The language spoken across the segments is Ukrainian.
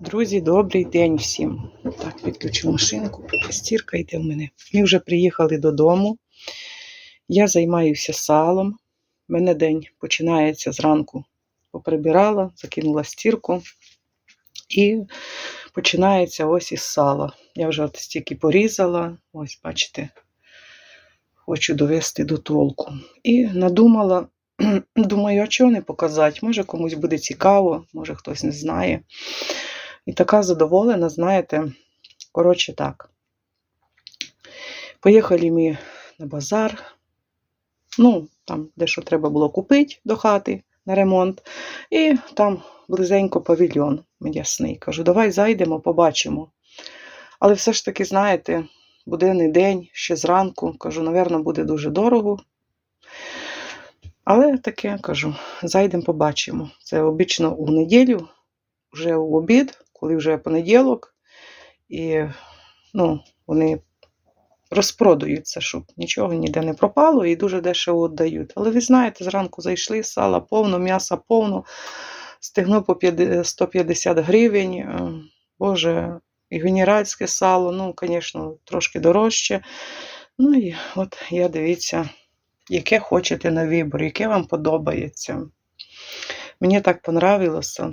Друзі, добрий день всім. Так, підключу машинку, стірка йде в мене. Ми вже приїхали додому. Я займаюся салом. У мене день починається зранку. Поприбирала, закинула стірку. І починається ось із сала. Я вже от стільки порізала. Ось, бачите, хочу довести до толку. І надумала, думаю, а чого не показати? Може комусь буде цікаво, може хтось не знає. І така задоволена, знаєте, коротше так. Поїхали ми на базар. Ну, там дещо треба було купити до хати на ремонт. І там близенько павільйон м'ясний. Кажу, давай зайдемо, побачимо. Але все ж таки, знаєте, буденний день, ще зранку, кажу, напевно, буде дуже дорого. Але таке кажу, зайдемо, побачимо. Це обично у неділю, вже у обід, коли вже понеділок, і ну, вони розпродаються, щоб нічого ніде не пропало і дуже дешево віддають. Але ви знаєте, зранку зайшли, сала повно, м'яса повно, стегно по 150 гривень. е, Боже, і генеральське сало, ну, звісно, трошки дорожче. Ну і от я дивіться, яке хочете на вибір, яке вам подобається. Мені так понравилося.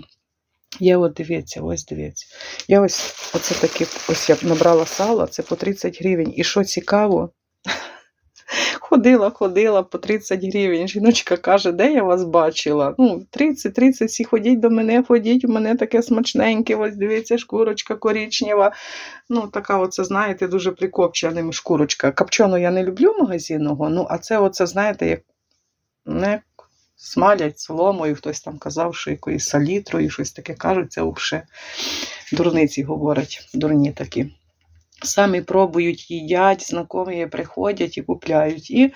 Я от дивіться, ось дивіться. Я ось оце таке, ось я набрала сало, це по 30 гривень. І що цікаво, ходила, ходила по 30 гривень. Жіночка каже, де я вас бачила? Ну, 30, 30, всі ходіть до мене, ходіть, у мене таке смачненьке, ось дивіться, шкурочка коричнева. Ну, така оце, знаєте, дуже прикопчена шкурочка. Копчену я не люблю магазинного, ну, а це оце, знаєте, як не смалять соломою, хтось там казав, що якоюсь салітрою, щось таке кажуть, це взагалі дурниці говорять, дурні такі. Самі пробують, їдять, знайомі приходять і купляють. І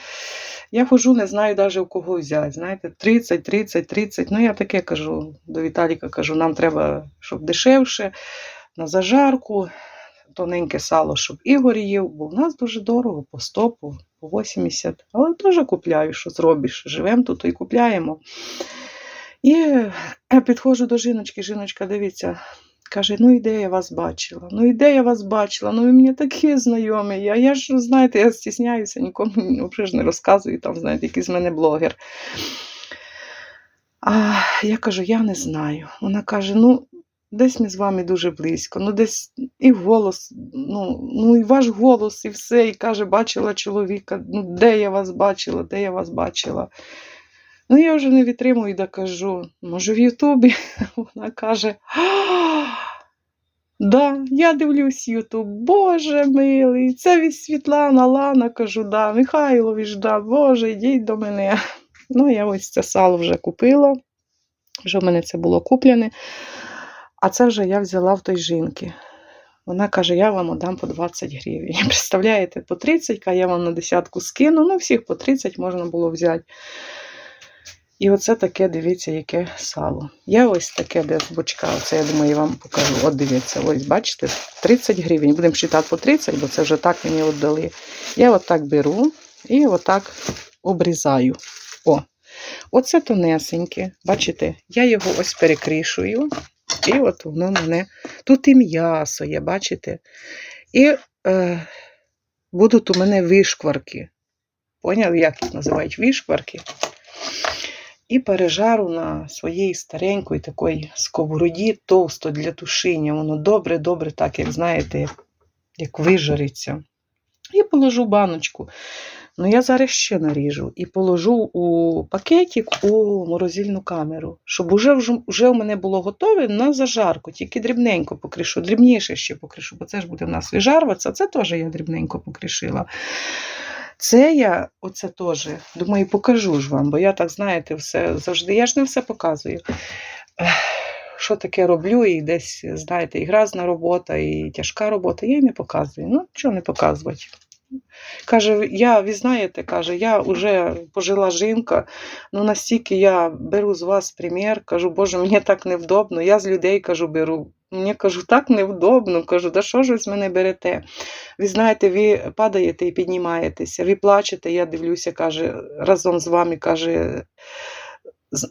я хожу, не знаю навіть у кого взяти. Знаєте, 30, 30, 30. Ну, я таке кажу до Віталіка, кажу, нам треба, щоб дешевше, на зажарку, тоненьке сало, щоб Ігор їв, бо в нас дуже дорого, по 100, по по 80. Але теж купляю, що зробиш. Живемо тут і купляємо. І я підходжу до жіночки, жіночка, дивіться, каже: ну і де я вас бачила? Ну і де я вас бачила? Ну ви мені такі знайомі. А я ж, знаєте, я стісняюся, нікому взагалі ж не розказую, там, знаєте, якийсь з мене блогер. А я кажу, я не знаю. Вона каже: ну, десь ми з вами дуже близько, ну десь і голос, ну, ну і ваш голос, і все. І каже, бачила чоловіка, ну де я вас бачила, де я вас бачила. Ну, я вже не витримую і кажу, може, в Ютубі. Вона каже, да, я дивлюсь Ютуб, Боже милий, це від Світлана, Лана, кажу, да, Михайлович, да, Боже, йдіть до мене. Ну, я ось це сало вже купила, вже в мене це було куплене. А це вже я взяла в той жінки. Вона каже, я вам отдам по 20 гривень. Представляєте, по 30, а я вам на десятку скину. Ну, всіх по 30 можна було взяти. І оце таке, дивіться, яке сало. Я ось таке без бочка, оце я думаю, я вам покажу. От дивіться, ось бачите, 30 гривень. Будемо читати по 30, бо це вже так мені віддали. Я отак беру і отак обрізаю. О, оце тонесеньке. Бачите, я його ось перекришую. І от воно мене. Тут і м'ясо є, бачите? І е, будуть у мене вишкварки. Поняли, як їх називають вишкварки? І пережару на своїй старенької такої сковороді товсто для тушіння. Воно добре-добре, так, як знаєте, як вижариться. І положу баночку. Ну, я зараз ще наріжу і положу у пакетик у морозильну камеру, щоб уже, вже, у мене було готове на зажарку, тільки дрібненько покришу, дрібніше ще покришу, бо це ж буде в нас вижарватися, це теж я дрібненько покришила. Це я оце теж, думаю, покажу ж вам, бо я так, знаєте, все завжди, я ж не все показую. Що таке роблю, і десь, знаєте, і гразна робота, і тяжка робота, я не показую. Ну, чого не показувати? Каже, я, ви знаєте, каже, я вже пожила жінка, ну настільки я беру з вас примір, кажу, Боже, мені так невдобно. Я з людей кажу, беру. Мені кажу, так невдобно. Кажу, да що ж ви з мене берете? Ви знаєте, ви падаєте і піднімаєтеся, ви плачете, я дивлюся, каже, разом з вами каже.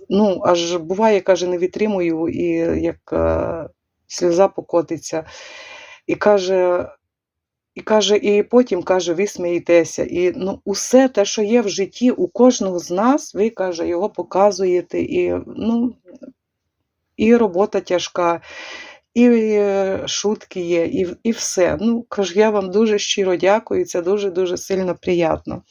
Ну, аж буває, каже, не витримую, і як е, сльоза покотиться. І каже, і каже, і потім каже, ви смієтеся. І ну, усе те, що є в житті у кожного з нас, ви каже, його показуєте. І, ну, і робота тяжка, і е, шутки є, і, і все. Ну, кажу, я вам дуже щиро дякую, це дуже-дуже сильно приємно.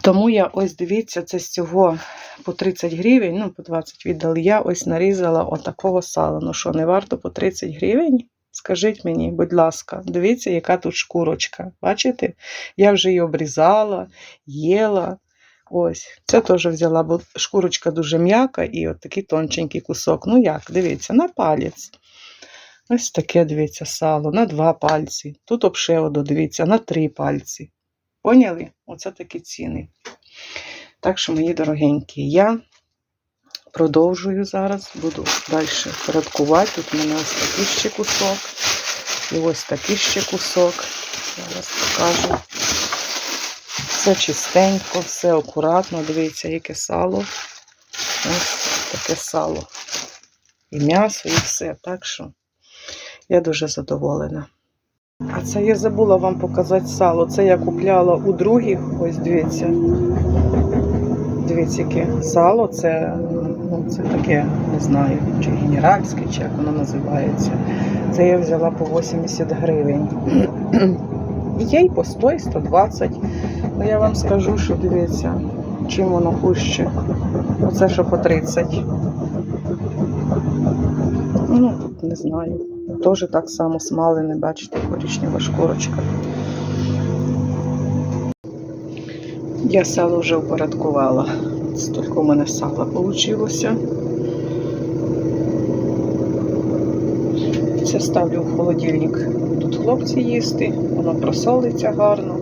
Тому я ось дивіться, це з цього по 30 гривень, ну, по 20 віддали. Я ось нарізала отакого сала. Ну що, не варто по 30 гривень? Скажіть мені, будь ласка, дивіться, яка тут шкурочка. Бачите? Я вже її обрізала, їла. Ось, це теж взяла, бо шкурочка дуже м'яка і от такий тонченький кусок. Ну як, дивіться, на палець. Ось таке, дивіться, сало, на два пальці. Тут обшеводу, дивіться, на три пальці. Поняли? Оце такі ціни. Так що, мої дорогенькі, я продовжую зараз, буду далі порядкувати. Тут у мене ось такий ще кусок. І ось такий ще кусок. Зараз покажу. Все чистенько, все акуратно. Дивіться, яке сало. Ось таке сало. І м'ясо, і все. Так що я дуже задоволена. А це я забула вам показати сало. Це я купляла у других. Ось дивіться. Дивіться, яке сало. Це, ну, це таке, не знаю, чи генеральське, чи як воно називається. Це я взяла по 80 гривень. Є й по 100, і 120. Ну я вам скажу, що дивіться, чим воно хуже. Оце що по 30. Ну, тут не знаю. Теж так само смалене, бачите, коричнева шкурочка. Я сало вже упорядкувала. Стільки у мене сала вийшло. Це ставлю в холодильник. Тут хлопці їсти, воно просолиться гарно.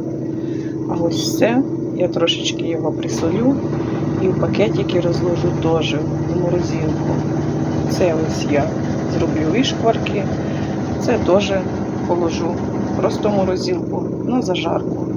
А ось це я трошечки його присолю і в пакетики розложу теж в морозилку. Це ось я зроблю вишкварки. Це теж положу просто в морозилку на зажарку.